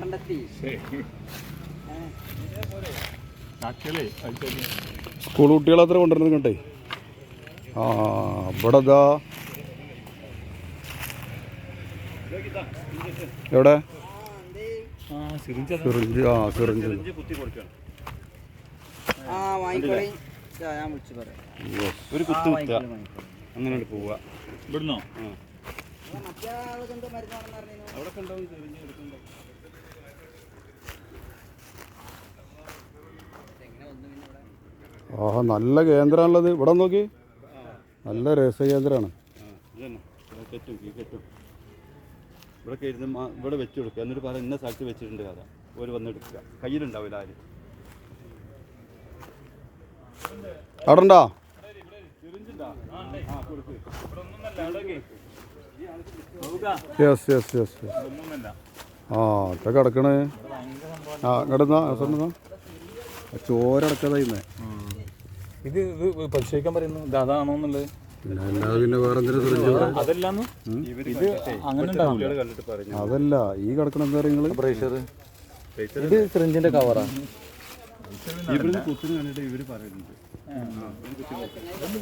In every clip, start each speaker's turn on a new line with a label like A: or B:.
A: കണ്ടെത്തി.
B: സ്കൂൾ കുട്ടികൾ അത്ര കൊണ്ടുവരുന്നത് കണ്ടേ? ആ ഇവിടെ എവിടെ?
C: ആ സിറിഞ്ച്
B: ആ സിറിഞ്ച്. ഒരു കുത്തു. അങ്ങനെ പോവുക.
C: ഇവിടുന്നോ?
A: ആ, മറ്റേ മരുന്നാണെന്ന്
B: അവിടെ എടുക്കുമ്പോൾ ആഹാ നല്ല കേന്ദ്രമാണുള്ളത്. ഇവിടെ നോക്കി. നല്ല രസകേന്ദ്രമാണ്
D: കെട്ടും ഈ കെട്ടും. ഇവിടെ കയറുന്ന ഇവിടെ വെച്ച് കൊടുക്കുക. എന്നിട്ട് പറയാം ഇന്ന സ്ഥലത്ത് വെച്ചിട്ടുണ്ട് കഥ. ഒരു വന്നെടുക്കുക കയ്യിലുണ്ടാവില്ല ആര്
B: അവിടെ ഉണ്ടോ യെസ് യെസ് യെസ് യെസ് ആ ഒക്കെ കിടക്കണേ. ആ കിടന്നാ സ്വന്തം ചോരടക്കതായിരുന്നേ
C: ഇത് ഇത് പരിശോധിക്കാൻ പറയുന്നു. ഇത് അതാണോന്നുള്ളത്
B: എന്നുള്ളത്. പിന്നെ വേറെ
C: ഇത് അങ്ങനെ ഉണ്ടാവില്ല.
D: കണ്ടിട്ട് പറഞ്ഞു
B: അതല്ല ഈ കിടക്കണ എന്താ നിങ്ങൾ
C: പ്രഷർ ഇത് സിറിഞ്ചിന്റെ കവറാ
D: ഇവർ കുത്തിന് കണ്ടിട്ട് ഇവർ പറയുന്നുണ്ട്.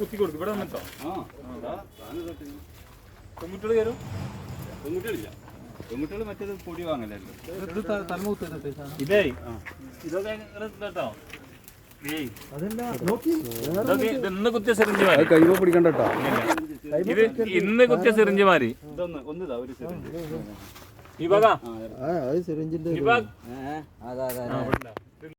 C: കുത്തി കൊടുക്കും. ഇവിടെ വന്നിട്ടോ? പെൺകുട്ടികൾ കയറും?
D: പെൺകുട്ടികളില്ല. പെൺകുട്ടികൾ മറ്റേത് പൊടി വാങ്ങലല്ലോ?
C: ഇതേ ഇതൊക്കെ കേട്ടോ ഇന്ന് കുത്തിയ സിറിഞ്ച് മാറി
B: കൈമ പിടിക്കണ്ട
C: ഇത് ഇന്ന് കുത്തിയ സിറിഞ്ച് മാറി
D: ഇതൊന്ന് ഒന്നിതാ ഒരു സിറിഞ്ച്.
C: ഈ വക
A: അത് സിറിഞ്ചിന്റെ